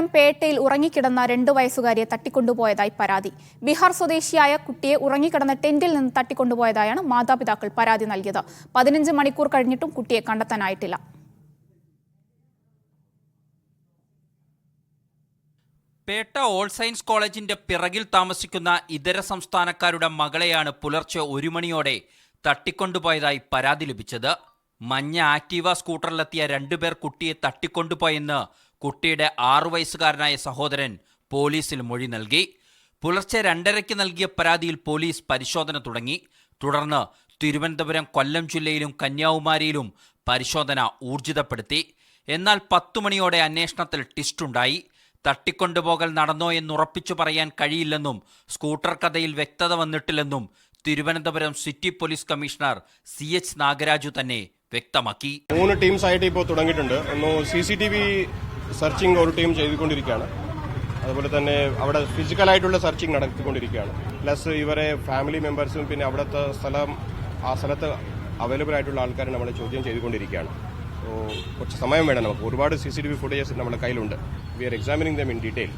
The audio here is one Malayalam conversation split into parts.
തിരുവനന്തപുരം പേട്ടയിൽ ഉറങ്ങിക്കിടന്ന രണ്ടു വയസ്സുകാരിയെ തട്ടിക്കൊണ്ടുപോയതായി പരാതി. ബീഹാർ സ്വദേശിയായ കുട്ടിയെ ഉറങ്ങിക്കിടന്ന ടെന്റിൽ നിന്ന് തട്ടിക്കൊണ്ടുപോയതായാണ് മാതാപിതാക്കൾ പരാതി നൽകിയത്. പതിനഞ്ച് മണിക്കൂർ കഴിഞ്ഞിട്ടും കുട്ടിയെ കണ്ടെത്താനായിട്ടില്ല. പേട്ട ഓൾ സയൻസ് കോളേജിന്റെ പിറകിൽ താമസിക്കുന്ന ഇതര സംസ്ഥാനക്കാരുടെ മകളെയാണ് പുലർച്ചെ ഒരു മണിയോടെ തട്ടിക്കൊണ്ടുപോയതായി പരാതി ലഭിച്ചത്. മഞ്ഞ ആക്റ്റീവ സ്കൂട്ടറിലെത്തിയ രണ്ടുപേർ കുട്ടിയെ തട്ടിക്കൊണ്ടുപോയെന്ന് കുട്ടിയുടെ ആറു വയസ്സുകാരനായ സഹോദരൻ പോലീസിൽ മൊഴി നൽകി. പുലർച്ചെ രണ്ടരയ്ക്ക് നൽകിയ പരാതിയിൽ പോലീസ് പരിശോധന തുടങ്ങി. തുടർന്ന് തിരുവനന്തപുരം കൊല്ലം ജില്ലയിലും കന്യാകുമാരിയിലും പരിശോധന ഊർജിതപ്പെടുത്തി. എന്നാൽ പത്തു മണിയോടെ അന്വേഷണത്തിൽ ടിസ്റ്റുണ്ടായി തട്ടിക്കൊണ്ടുപോകൽ നടന്നോ എന്നുറപ്പിച്ചു പറയാൻ കഴിയില്ലെന്നും സ്കൂട്ടർ കഥയിൽ വ്യക്തത വന്നിട്ടില്ലെന്നും Thiruvananthapuram city police commissioner C H Nagaraju തന്നെ വ്യക്തമാക്കി. മൂന്ന് ടീംസ് ആയിട്ട് ഇപ്പോൾ തുടങ്ങിയിട്ടുണ്ട്. ഒന്ന് C C T V searching ഒരു ടീം ചെയ്തുകൊണ്ടിരിക്കുകയാണ്. അതുപോലെ തന്നെ അവിടെ ഫിസിക്കലായിട്ടുള്ള സെർച്ചിങ് നടത്തിക്കൊണ്ടിരിക്കുകയാണ്. പ്ലസ് ഇവരെ ഫാമിലി മെമ്പേഴ്സും പിന്നെ അവിടുത്തെ സ്ഥലം ആ സ്ഥലത്ത് അവൈലബിൾ ആയിട്ടുള്ള ആൾക്കാരെ നമ്മൾ ചോദ്യം ചെയ്തുകൊണ്ടിരിക്കുകയാണ്. സോ കുറച്ച് സമയം വേണം നമുക്ക്. ഒരുപാട് C C T V footages നമ്മുടെ കയ്യിലുണ്ട്. We are examining them in detail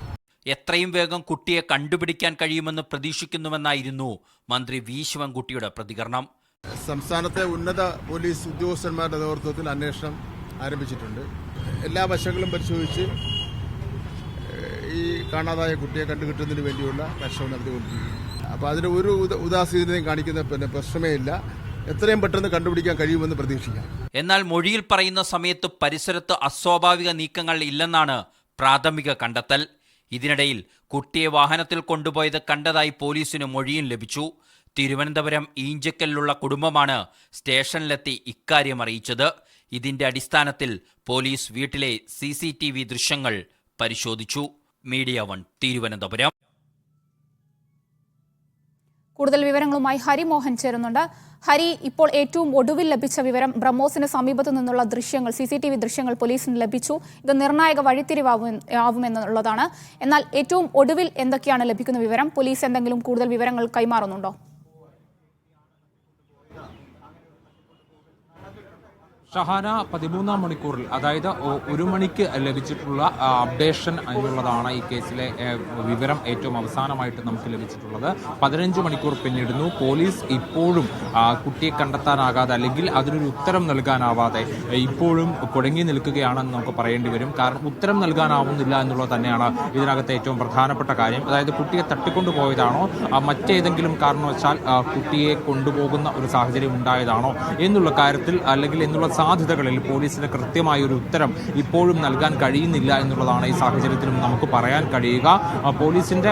എത്രയും വേഗം കുട്ടിയെ കണ്ടുപിടിക്കാൻ കഴിയുമെന്ന് പ്രതീക്ഷിക്കുന്നുവെന്നായിരുന്നു മന്ത്രി വി ശിവൻകുട്ടിയുടെ പ്രതികരണം. സംസ്ഥാനത്തെ ഉന്നത പോലീസ് ഉദ്യോഗസ്ഥന്മാരുടെ നേതൃത്വത്തിൽ അന്വേഷണം ആരംഭിച്ചിട്ടുണ്ട്. എല്ലാ വശങ്ങളും പരിശോധിച്ച് ഈ കാണാതായ കുട്ടിയെ കണ്ടുകിട്ടുന്നതിന് വേണ്ടിയുള്ള പരിശ്രമം നടത്തിക്കൊണ്ടിരിക്കുകയാണ് അപ്പോൾ അതിന് ഒരു ഉദ- ഉദാസീനതയും കാണിക്കുന്ന പിന്നെ പ്രശ്നമേ ഇല്ല. എത്രയും പെട്ടെന്ന് കണ്ടുപിടിക്കാൻ കഴിയുമെന്ന് പ്രതീക്ഷിക്കാം. എന്നാൽ മൊഴിയിൽ പറയുന്ന സമയത്ത് പരിസരത്ത് അസ്വാഭാവിക നീക്കങ്ങൾ ഇല്ലെന്നാണ് പ്രാഥമിക കണ്ടെത്തൽ. ഇതിനിടയിൽ കുട്ടിയെ വാഹനത്തിൽ കൊണ്ടുപോയത് കണ്ടതായി പോലീസിന് മൊഴിയും ലഭിച്ചു. തിരുവനന്തപുരം ഈഞ്ചക്കലിലുള്ള കുടുംബമാണ് സ്റ്റേഷനിലെത്തി ഇക്കാര്യം അറിയിച്ചത്. ഇതിന്റെ അടിസ്ഥാനത്തിൽ പോലീസ് വീട്ടിലെ സി സി ടി വി ദൃശ്യങ്ങൾ പരിശോധിച്ചു. Media one Thiruvananthapuram. കൂടുതൽ വിവരങ്ങളുമായി ഹരിമോഹൻ ചേരുന്നുണ്ട്. ഹരി ഇപ്പോൾ ഏറ്റവും ഒടുവിൽ ലഭിച്ച വിവരം ബ്രഹ്മോസിന് സമീപത്തു നിന്നുള്ള ദൃശ്യങ്ങൾ സി സി ടി വി ദൃശ്യങ്ങൾ പോലീസിന് ലഭിച്ചു. ഇത് നിർണായക വഴിത്തിരിവാകും ആവുമെന്നുള്ളതാണ് എന്നാൽ ഏറ്റവും ഒടുവിൽ എന്തൊക്കെയാണ് ലഭിക്കുന്ന വിവരം? പോലീസ് എന്തെങ്കിലും കൂടുതൽ വിവരങ്ങൾ കൈമാറുന്നുണ്ടോ? ഷഹാന പതിമൂന്നാം മണിക്കൂറിൽ അതായത് ഒരു മണിക്ക് ലഭിച്ചിട്ടുള്ള അപ്ഡേഷൻ എന്നുള്ളതാണ് ഈ കേസിലെ വിവരം ഏറ്റവും അവസാനമായിട്ട് നമുക്ക് ലഭിച്ചിട്ടുള്ളത്. പതിനഞ്ച് മണിക്കൂർ പിന്നിടുന്നു. പോലീസ് ഇപ്പോഴും കുട്ടിയെ കണ്ടെത്താനാകാതെ അല്ലെങ്കിൽ അതിനൊരു ഉത്തരം നൽകാനാവാതെ ഇപ്പോഴും കുടങ്ങി നിൽക്കുകയാണെന്ന് നമുക്ക് പറയേണ്ടി വരും. കാരണം ഉത്തരം നൽകാനാവുന്നില്ല എന്നുള്ളത് തന്നെയാണ് ഇതിനകത്ത് ഏറ്റവും പ്രധാനപ്പെട്ട കാര്യം. അതായത് കുട്ടിയെ തട്ടിക്കൊണ്ടു പോയതാണോ മറ്റേതെങ്കിലും കാരണവശാൽ കുട്ടിയെ കൊണ്ടുപോകുന്ന ഒരു സാഹചര്യം ഉണ്ടായതാണോ എന്നുള്ള കാര്യത്തിൽ അല്ലെങ്കിൽ എന്നുള്ള സാധ്യതകളിൽ പോലീസിന് കൃത്യമായ ഒരു ഉത്തരം ഇപ്പോഴും നൽകാൻ കഴിയുന്നില്ല എന്നുള്ളതാണ് ഈ സാഹചര്യത്തിലും നമുക്ക് പറയാൻ കഴിയുക. പോലീസിന്റെ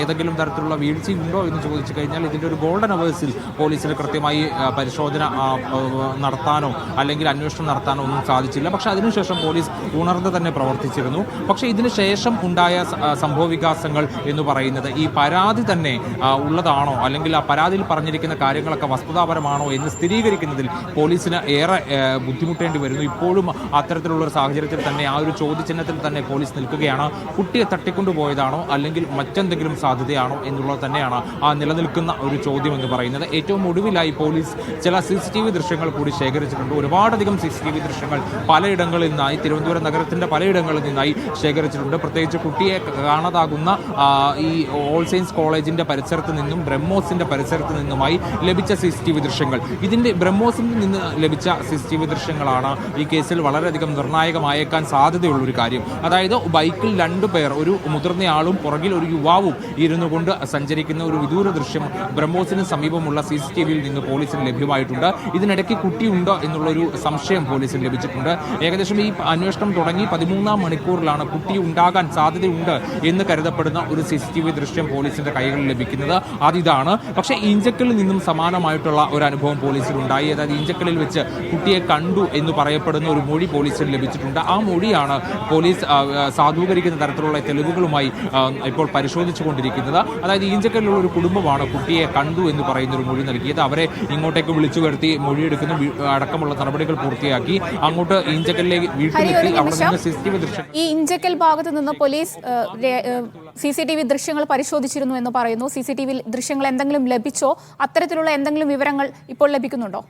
ഏതെങ്കിലും തരത്തിലുള്ള വീഴ്ചയുണ്ടോ എന്ന് ചോദിച്ചു കഴിഞ്ഞാൽ ഇതിന്റെ ഒരു ഗോൾഡൻ അവേഴ്സിൽ പോലീസിന് കൃത്യമായി പരിശോധന നടത്താനോ അല്ലെങ്കിൽ അന്വേഷണം നടത്താനോ ഒന്നും സാധിച്ചില്ല. പക്ഷെ അതിനുശേഷം പോലീസ് ഉണർന്ന് തന്നെ പ്രവർത്തിച്ചിരുന്നു. പക്ഷേ ഇതിന് ശേഷം ഉണ്ടായ സംഭവ വികാസങ്ങൾ എന്ന് പറയുന്നത് ഈ പരാതി തന്നെ ഉള്ളതാണോ അല്ലെങ്കിൽ ആ പരാതിയിൽ പറഞ്ഞിരിക്കുന്ന കാര്യങ്ങളൊക്കെ വസ്തുതാപരമാണോ എന്ന് സ്ഥിരീകരിക്കുന്നതിൽ പോലീസിന് ഏറെ ബുദ്ധിമുട്ടേണ്ടി വരുന്നു. ഇപ്പോഴും അത്തരത്തിലുള്ള ഒരു സാഹചര്യത്തിൽ തന്നെ ആ ഒരു ചോദ്യചിഹ്നത്തിൽ തന്നെ പോലീസ് നിൽക്കുകയാണ്. കുട്ടിയെ തട്ടിക്കൊണ്ടുപോയതാണോ അല്ലെങ്കിൽ മറ്റെന്തെങ്കിലും സാധ്യതയാണോ എന്നുള്ളത് തന്നെയാണ് ആ നിലനിൽക്കുന്ന ഒരു ചോദ്യം എന്ന് പറയുന്നത്. ഏറ്റവും ഒടുവിലായി പോലീസ് ചില സി സി ടി വി ദൃശ്യങ്ങൾ കൂടി ശേഖരിച്ചിട്ടുണ്ട്. ഒരുപാടധികം സി സി ടി വി ദൃശ്യങ്ങൾ പലയിടങ്ങളിൽ നിന്നായി തിരുവനന്തപുരം നഗരത്തിന്റെ പലയിടങ്ങളിൽ നിന്നായി ശേഖരിച്ചിട്ടുണ്ട്. പ്രത്യേകിച്ച് കുട്ടിയെ കാണാതാകുന്ന ഈ ഓൾ സയൻസ് കോളേജിന്റെ പരിസരത്ത് നിന്നും ബ്രഹ്മോസിന്റെ പരിസരത്ത് നിന്നുമായി ലഭിച്ച സി സി ടി വി ദൃശ്യങ്ങൾ. ഇതിന്റെ ബ്രഹ്മോസിൽ നിന്ന് ലഭിച്ച സി സി ടി വി ദൃശ്യങ്ങളാണ് ഈ കേസിൽ വളരെയധികം നിർണായകമായേക്കാൻ സാധ്യതയുള്ള ഒരു കാര്യം. അതായത് ബൈക്കിൽ രണ്ടു പേർ ഒരു മുതിർന്നയാളും പുറകിൽ ഒരു യുവാവും ഇരുന്നു കൊണ്ട് സഞ്ചരിക്കുന്ന ഒരു വിദൂര ദൃശ്യം ബ്രഹ്മോസിന് സമീപമുള്ള സി സി ടി വിയിൽ നിന്ന് പോലീസിന് ലഭ്യമായിട്ടുണ്ട്. ഇതിനിടയ്ക്ക് കുട്ടിയുണ്ടോ എന്നുള്ളൊരു സംശയം പോലീസിന് ലഭിച്ചിട്ടുണ്ട്. ഏകദേശം ഈ അന്വേഷണം തുടങ്ങി പതിമൂന്നാം മണിക്കൂറിലാണ് കുട്ടി ഉണ്ടാകാൻ സാധ്യതയുണ്ട് എന്ന് കരുതപ്പെടുന്ന ഒരു സി സി ടി വി ദൃശ്യം പോലീസിന്റെ കൈകളിൽ ലഭിക്കുന്നത്. അതിതാണ് പക്ഷേ ഇഞ്ചക്കലിൽ നിന്നും സമാനമായിട്ടുള്ള ഒരു അനുഭവം പോലീസിൽ ഉണ്ടായി അതായത് ഇഞ്ചക്കലിൽ വെച്ച് കുട്ടിയെ കണ്ടു എന്ന് പറയപ്പെടുന്ന ഒരു മൊഴി പോലീസിന് ലഭിച്ചിട്ടുണ്ട്. ആ മൊഴിയാണ് പോലീസ് സാധൂകരിക്കുന്ന തരത്തിലുള്ള തെളിവുകളുമായി ഇപ്പോൾ പരിശോധിച്ചു കൊണ്ടിരിക്കുന്നത് അതായത് ഈഞ്ചക്കല്ലുള്ള ഒരു കുടുംബമാണ് കുട്ടിയെ കണ്ടു എന്ന് പറയുന്ന ഒരു മൊഴി നൽകിയത്. അവരെ ഇങ്ങോട്ടേക്ക് വിളിച്ചു വരുത്തി മൊഴിയെടുക്കുന്ന. അടക്കമുള്ള നടപടികൾ പൂർത്തിയാക്കി. അങ്ങോട്ട് ഈഞ്ചക്കല്ലിലേക്ക് വീട്ടിലെത്തി അവിടെ നിന്ന് സി സി ടി വി ദൃശ്യം ഈ ഇഞ്ചക്കൽ ഭാഗത്ത് നിന്ന് police C C T V ദൃശ്യങ്ങൾ പരിശോധിച്ചിരുന്നു എന്ന് പറയുന്നു. സി സി ടി വി ദൃശ്യങ്ങൾ എന്തെങ്കിലും ലഭിച്ചോ? അത്തരത്തിലുള്ള എന്തെങ്കിലും വിവരങ്ങൾ ഇപ്പോൾ ലഭിക്കുന്നുണ്ടോ?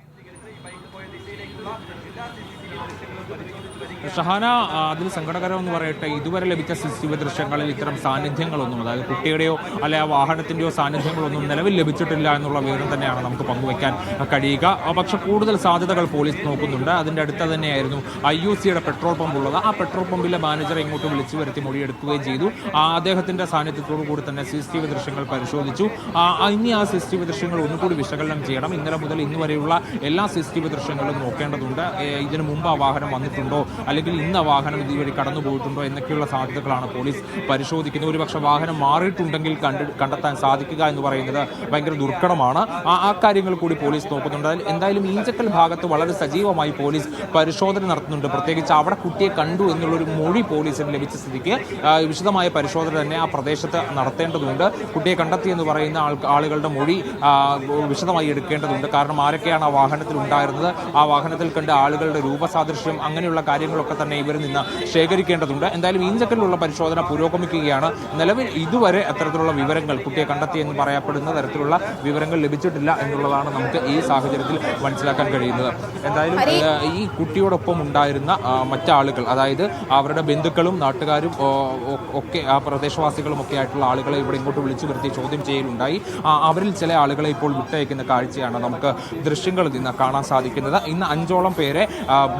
ഷഹാന അതിൽ സങ്കടകരമെന്ന് പറയട്ടെ ഇതുവരെ ലഭിച്ച സി സി ദൃശ്യങ്ങളിൽ ഇത്തരം സാന്നിധ്യങ്ങളൊന്നും അതായത് കുട്ടിയുടെയോ അല്ലെ ആ വാഹനത്തിന്റെയോ സാന്നിധ്യങ്ങളൊന്നും നിലവിൽ ലഭിച്ചിട്ടില്ല എന്നുള്ള വിവരം തന്നെയാണ് നമുക്ക് പങ്കുവയ്ക്കാൻ കഴിയുക. പക്ഷെ കൂടുതൽ സാധ്യതകൾ പോലീസ് നോക്കുന്നുണ്ട്. അതിന്റെ അടുത്ത് തന്നെയായിരുന്നു ഐ യു സിയുടെ പെട്രോൾ പമ്പ് ഉള്ളത്. ആ പെട്രോൾ പമ്പിലെ മാനേജറെ ഇങ്ങോട്ട് വിളിച്ചു വരുത്തി മൊഴിയെടുക്കുകയും ചെയ്തു. ആ, അദ്ദേഹത്തിന്റെ സാന്നിധ്യത്തോടു കൂടി തന്നെ സി സി വി ദൃശ്യങ്ങൾ പരിശോധിച്ചു. ഇനി ആ സി സി വി ദൃശ്യങ്ങൾ ഒന്നുകൂടി വിശകലനം ചെയ്യണം. ഇന്നലെ മുതൽ ഇന്ന് വരെയുള്ള എല്ലാ സി സി വി ദൃശ്യങ്ങളും നോക്കേണ്ടതുണ്ട്. ഇതിനു മുമ്പ് ആ വാഹനം വന്നിട്ടുണ്ടോ അല്ലെങ്കിൽ ഇന്ന് ആ വാഹനം ഇതുവഴി കടന്നു പോയിട്ടുണ്ടോ എന്നൊക്കെയുള്ള സാധ്യതകളാണ് പോലീസ് പരിശോധിക്കുന്നത്. ഒരുപക്ഷെ വാഹനം മാറിയിട്ടുണ്ടെങ്കിൽ കണ്ട് കണ്ടെത്താൻ സാധിക്കുക എന്ന് പറയുന്നത് ഭയങ്കര ദുർഘടമാണ്. ആ കാര്യങ്ങൾ കൂടി പോലീസ് നോക്കുന്നുണ്ട്. എന്തായാലും ഈഞ്ചക്കൽ ഭാഗത്ത് വളരെ സജീവമായി പോലീസ് പരിശോധന നടത്തുന്നുണ്ട്. പ്രത്യേകിച്ച് അവിടെ കുട്ടിയെ കണ്ടു എന്നുള്ളൊരു മൊഴി പോലീസിന് ലഭിച്ച സ്ഥിതിക്ക് വിശദമായ പരിശോധന തന്നെ ആ പ്രദേശത്ത് നടത്തേണ്ടതുണ്ട്. കുട്ടിയെ കണ്ടെത്തി എന്ന് പറയുന്ന ആളുകളുടെ മൊഴി വിശദമായി എടുക്കേണ്ടതുണ്ട്. കാരണം ആരൊക്കെയാണ് ആ വാഹനത്തിൽ ഉണ്ടായിരുന്നത്? ആ വാഹനത്തിൽ കണ്ട ആളുകളുടെ രൂപസാദൃശ്യം അങ്ങനെയുള്ള കാര്യങ്ങളൊക്കെ തന്നെ ഇവരിൽ നിന്ന് ശേഖരിക്കേണ്ടതുണ്ട്. എന്തായാലും ഈഞ്ചക്കലിലുള്ള പരിശോധന പുരോഗമിക്കുകയാണ്. നിലവിൽ ഇതുവരെ അത്തരത്തിലുള്ള വിവരങ്ങൾ കുട്ടിയെ കണ്ടെത്തി എന്ന് പറയപ്പെടുന്ന തരത്തിലുള്ള വിവരങ്ങൾ ലഭിച്ചിട്ടില്ല എന്നുള്ളതാണ് നമുക്ക് ഈ സാഹചര്യത്തിൽ മനസ്സിലാക്കാൻ കഴിയുന്നത്. എന്തായാലും ഈ കുട്ടിയോടൊപ്പം ഉണ്ടായിരുന്ന മറ്റാളുകൾ അതായത് അവരുടെ ബന്ധുക്കളും നാട്ടുകാരും ഒക്കെ ആ പ്രദേശവാസികളും ഒക്കെ ആയിട്ടുള്ള ആളുകളെ ഇവിടെ ഇങ്ങോട്ട് വിളിച്ചു വരുത്തി ചോദ്യം ചെയ്യലുണ്ടായി. അവരിൽ ചില ആളുകളെ ഇപ്പോൾ വിട്ടയക്കുന്ന കാഴ്ചയാണ് നമുക്ക് ദൃശ്യങ്ങളിൽ നിന്ന് കാണാൻ സാധിക്കുന്നത്. ഇന്ന് അഞ്ചോളം പേരെ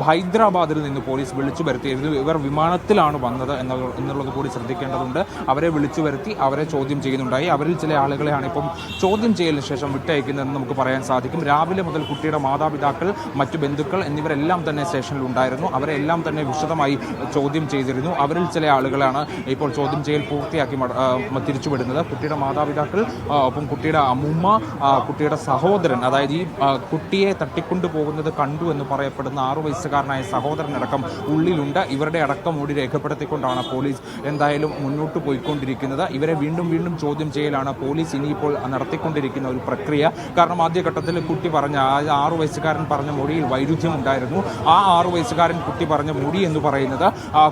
ഹൈദരാബാദിൽ നിന്ന് പോലീസ് വിളിച്ചു വരുത്തിയിരുന്നു ഇവർ വിമാനത്തിലാണ് വന്നത് എന്നുള്ളത് കൂടി ശ്രദ്ധിക്കേണ്ടതുണ്ട്. അവരെ വിളിച്ചു വരുത്തി അവരെ ചോദ്യം ചെയ്യുന്നുണ്ടായി. അവരിൽ ചില ആളുകളെയാണ് ഇപ്പം ചോദ്യം ചെയ്യലിന് ശേഷം വിട്ടയക്കുന്നതെന്ന് നമുക്ക് പറയാൻ സാധിക്കും. രാവിലെ മുതൽ കുട്ടിയുടെ മാതാപിതാക്കൾ മറ്റു ബന്ധുക്കൾ എന്നിവരെല്ലാം തന്നെ സ്റ്റേഷനിൽ ഉണ്ടായിരുന്നു. അവരെ എല്ലാം തന്നെ വിശദമായി ചോദ്യം ചെയ്തിരുന്നു. അവരിൽ ചില ആളുകളാണ് ഇപ്പോൾ ചോദ്യം ചെയ്യൽ പൂർത്തിയാക്കി തിരിച്ചുവിടുന്നത്. കുട്ടിയുടെ മാതാപിതാക്കൾ ഒപ്പം കുട്ടിയുടെ അമ്മുമ്മ കുട്ടിയുടെ സഹോദരൻ അതായത് ഈ കുട്ടിയെ തട്ടിക്കൊണ്ടു പോകുന്നത് കണ്ടു എന്ന് പറയപ്പെടുന്ന ആറു വയസ്സുകാരനായ സഹോദരനടക്കം ഉള്ളിലുണ്ട്. ഇവരുടെ അടക്കം കൂടി രേഖപ്പെടുത്തിക്കൊണ്ടാണ് പോലീസ് എന്തായാലും മുന്നോട്ട് പോയിക്കൊണ്ടിരിക്കുന്നത്. ഇവരെ വീണ്ടും വീണ്ടും ചോദ്യം ചെയ്യലാണ് പോലീസ് ഇനിയിപ്പോൾ നടത്തിക്കൊണ്ടിരിക്കുന്ന ഒരു പ്രക്രിയ. കാരണം ആദ്യഘട്ടത്തിൽ കുട്ടി പറഞ്ഞ ആറു വയസ്സുകാരൻ പറഞ്ഞ മൊഴിയിൽ വൈരുദ്ധ്യം ഉണ്ടായിരുന്നു. ആ ആറു വയസ്സുകാരൻ കുട്ടി പറഞ്ഞ മൊഴി എന്ന് പറയുന്നത്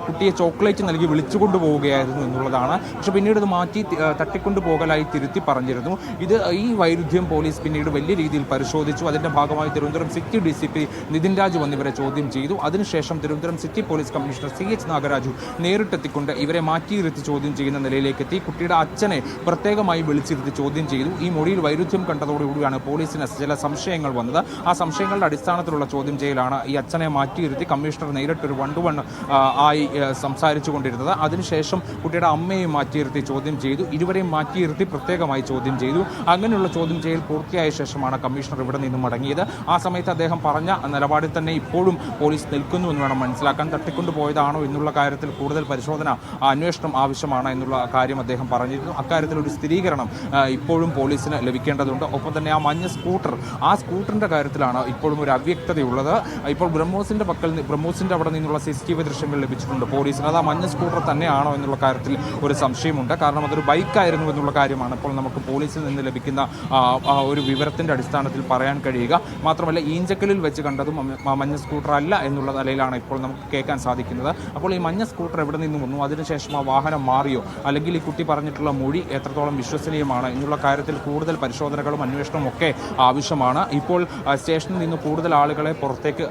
കുട്ടിയെ ചോക്ലേറ്റ് നൽകി വിളിച്ചുകൊണ്ട് പോവുകയായിരുന്നു എന്നുള്ളതാണ്. പക്ഷെ പിന്നീട് ഇത് മാറ്റി തട്ടിക്കൊണ്ടു പോകലായി തിരുത്തി പറഞ്ഞിരുന്നു. ഇത് ഈ വൈരുദ്ധ്യം പോലീസ് പിന്നീട് വലിയ രീതിയിൽ പരിശോധിച്ചു. അതിന്റെ ഭാഗമായി Thiruvananthapuram city D C P Nithin Raju വന്നിവരെ ചോദ്യം ചെയ്തു. അതിനുശേഷം Thiruvananthapuram city police commissioner C H Nagaraju നേരിട്ടെത്തിക്കൊണ്ട് ഇവരെ മാറ്റിയിരുത്തി ചോദ്യം ചെയ്യുന്ന നിലയിലേക്ക് എത്തി കുട്ടിയുടെ അച്ഛനെ പ്രത്യേകമായി വിളിച്ചിരുത്തി ചോദ്യം ചെയ്തു. ഈ മൊഴിയിൽ വൈരുദ്ധ്യം കണ്ടതോടുകൂടിയാണ് പോലീസിന് ചില സംശയങ്ങൾ വന്നത്. ആ സംശയങ്ങളുടെ അടിസ്ഥാനത്തിലുള്ള ചോദ്യം ചെയ്യലാണ് ഈ അച്ഛനെ മാറ്റിയിരുത്തി കമ്മീഷണർ നേരിട്ടൊരു വൺ ടു വൺ ആയി സംസാരിച്ചു കൊണ്ടിരുന്നത് അതിനുശേഷം കുട്ടിയുടെ അമ്മയെ മാറ്റിയിരുത്തി ചോദ്യം ചെയ്തു. ഇരുവരെയും മാറ്റിയിരുത്തി പ്രത്യേകമായി ചോദ്യം ചെയ്തു. അങ്ങനെയുള്ള ചോദ്യം ചെയ്യൽ പൂർത്തിയായ ശേഷമാണ് കമ്മീഷണർ ഇവിടെ നിന്നും മടങ്ങിയത്. ആ സമയത്ത് അദ്ദേഹം പറഞ്ഞ നിലപാടിൽ തന്നെ ഇപ്പോഴും പോലീസ് നിൽക്കുന്നു എന്ന് വേണം മനസ്സിലാക്കാൻ. തട്ടിക്കൊണ്ടുപോയതാണോ എന്നുള്ള കാര്യത്തിൽ കൂടുതൽ പരിശോധന അന്വേഷണം ആവശ്യമാണ് എന്നുള്ള കാര്യം അദ്ദേഹം പറഞ്ഞിരുന്നു. അക്കാര്യത്തിൽ ഒരു സ്ഥിരീകരണം ഇപ്പോഴും പോലീസിന് ലഭിക്കേണ്ടതുണ്ട്. ഒപ്പം തന്നെ ആ മഞ്ഞ സ്കൂട്ടർ ആ സ്കൂട്ടറിന്റെ കാര്യത്തിലാണ് ഇപ്പോഴും ഒരു അവ്യക്തതയുള്ളത്. ഇപ്പോൾ ബ്രഹ്മോസിന്റെ പക്കൽ ബ്രഹ്മോസിന്റെ അവിടെ നിന്നുള്ള സി സി ടി വി ദൃശ്യങ്ങൾ ലഭിച്ചിട്ടുണ്ട് പോലീസിന്. അത് ആ മഞ്ഞ സ്കൂട്ടർ തന്നെയാണോ എന്നുള്ള കാര്യത്തിൽ ഒരു സംശയമുണ്ട്. കാരണം അതൊരു ബൈക്കായിരുന്നു എന്നുള്ള കാര്യമാണ് ഇപ്പോൾ നമുക്ക് പോലീസിൽ നിന്ന് ലഭിക്കുന്ന ഒരു വിവരത്തിന്റെ അടിസ്ഥാനത്തിൽ പറയാൻ കഴിയുക. മാത്രമല്ല ഈഞ്ചക്കലിൽ വെച്ച് കണ്ടതും മഞ്ഞ സ്കൂട്ടർ അല്ല എന്നുള്ള നിലയിലാണ് ഇപ്പോൾ നമുക്ക് കേൾക്കാൻ സാധിക്കുന്നത്. അപ്പോൾ ഈ മഞ്ഞ സ്കൂട്ടർ എവിടെ നിന്ന് വന്നു? അതിനുശേഷം ആ വാഹനം മാറിയോ? അല്ലെങ്കിൽ ഈ കുട്ടി പറഞ്ഞിട്ടുള്ള മൊഴി എത്രത്തോളം വിശ്വസനീയമാണ്? എന്നുള്ള കാര്യത്തിൽ കൂടുതൽ പരിശോധനകളും അന്വേഷണവും ഒക്കെ ആവശ്യമാണ്. ഇപ്പോൾ സ്റ്റേഷനിൽ നിന്ന് കൂടുതൽ ആളുകളെ പുറത്തേക്ക്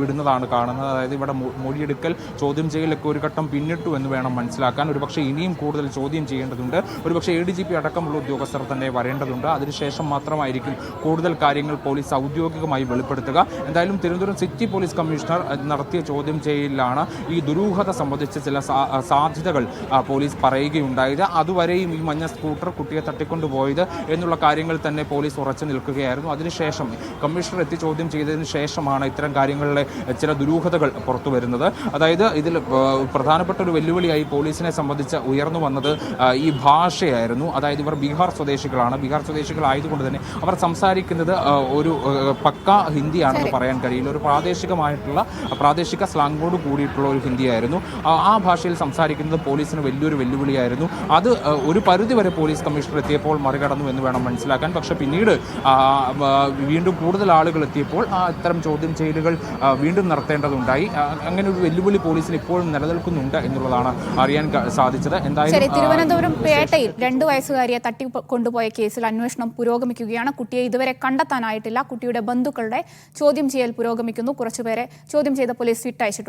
വിടുന്നതാണ് കാണുന്നത്. അതായത് ഇവിടെ മൊഴിയെടുക്കൽ ചോദ്യം ചെയ്യലൊക്കെ ഒരു ഘട്ടം പിന്നിട്ടു എന്ന് വേണം മനസ്സിലാക്കാൻ. ഒരുപക്ഷെ ഇനിയും കൂടുതൽ ചോദ്യം ചെയ്യേണ്ടതുണ്ട്. ഒരുപക്ഷെ എ ഡി ജി പി അടക്കമുള്ള ഉദ്യോഗസ്ഥർ തന്നെ വരേണ്ടതുണ്ട്. അതിനുശേഷം മാത്രമായിരിക്കും കൂടുതൽ കാര്യങ്ങൾ പോലീസ് ഔദ്യോഗികമായി വെളിപ്പെടുത്തുക. എന്തായാലും തിരുവനന്തപുരം സിറ്റി പോലീസ് കമ്മീഷണർ നടത്തിയ ചോദ്യം ചെയ്യലിലാണ് ഈ ദുരൂഹത സംബന്ധിച്ച് ചില സാധ്യതകൾ പോലീസ് പറയുകയുണ്ടായത്. അതുവരെയും ഈ മഞ്ഞ സ്കൂട്ടർ കുട്ടിയെ തട്ടിക്കൊണ്ടുപോയത് എന്നുള്ള കാര്യങ്ങൾ തന്നെ പോലീസ് ഉറച്ചു നിൽക്കുകയായിരുന്നു. അതിനുശേഷം കമ്മീഷണർ എത്തി ചോദ്യം ചെയ്തതിന് ശേഷമാണ് ഇത്തരം കാര്യങ്ങളിലെ ചില ദുരൂഹതകൾ പുറത്തു വരുന്നത്. അതായത് ഇതിൽ പ്രധാനപ്പെട്ട ഒരു വെല്ലുവിളിയായി പോലീസിനെ സംബന്ധിച്ച് ഉയർന്നു വന്നത് ഈ ഭാഷയായിരുന്നു. അതായത് ഇവർ ബീഹാർ സ്വദേശികളാണ്. ബീഹാർ സ്വദേശികളായതുകൊണ്ട് തന്നെ അവർ സംസാരിക്കുന്നത് ഒരു പക്ക ഹിന്ദിയാണെന്ന് പറയാൻ കഴിയില്ല. ഒരു പ്രാദേശികമായിട്ടുള്ള പ്രാദേശിക സ്ലാങ്ങോട് കൂടിയിട്ടുള്ള ഒരു ഹിന്ദിയായിരുന്നു. ആ, ഭാഷയിൽ സംസാരിക്കുന്നത് പോലീസിന് വലിയൊരു വെല്ലുവിളിയായിരുന്നു. അത് ഒരു പരിധി വരെ പോലീസ് കമ്മീഷണർ എത്തിയപ്പോൾ മറികടന്നു എന്ന് വേണം മനസ്സിലാക്കാൻ. പക്ഷേ പിന്നീട് വീണ്ടും കൂടുതൽ ആളുകൾ എത്തിയപ്പോൾ ആ ഇത്തരം ചോദ്യം ചെയ്യലുകൾ വീണ്ടും നടത്തേണ്ടതുണ്ടായി. അങ്ങനെ ഒരു വെല്ലുവിളി പോലീസിന് ഇപ്പോഴും നിലനിൽക്കുന്നുണ്ട് എന്നുള്ളതാണ് അറിയാൻ സാധിച്ചത്. എന്തായാലും തിരുവനന്തപുരം പേട്ടയിൽ രണ്ട് വയസ്സുകാരിയെ തട്ടി കൊണ്ടുപോയ കേസിൽ അന്വേഷണം പുരോഗമിക്കുകയാണ്. കുട്ടിയെ ഇതുവരെ കണ്ടെത്താനായിട്ടില്ല. കുട്ടിയുടെ ബന്ധുക്കളുടെ ചോദ്യം ചെയ്യൽ പുരോഗമിക്കുന്നു. കുറച്ചുപേരെ ചോദ്യം ചെയ്ത പോലീസ് വിട്ടയച്ചിട്ടുണ്ട്.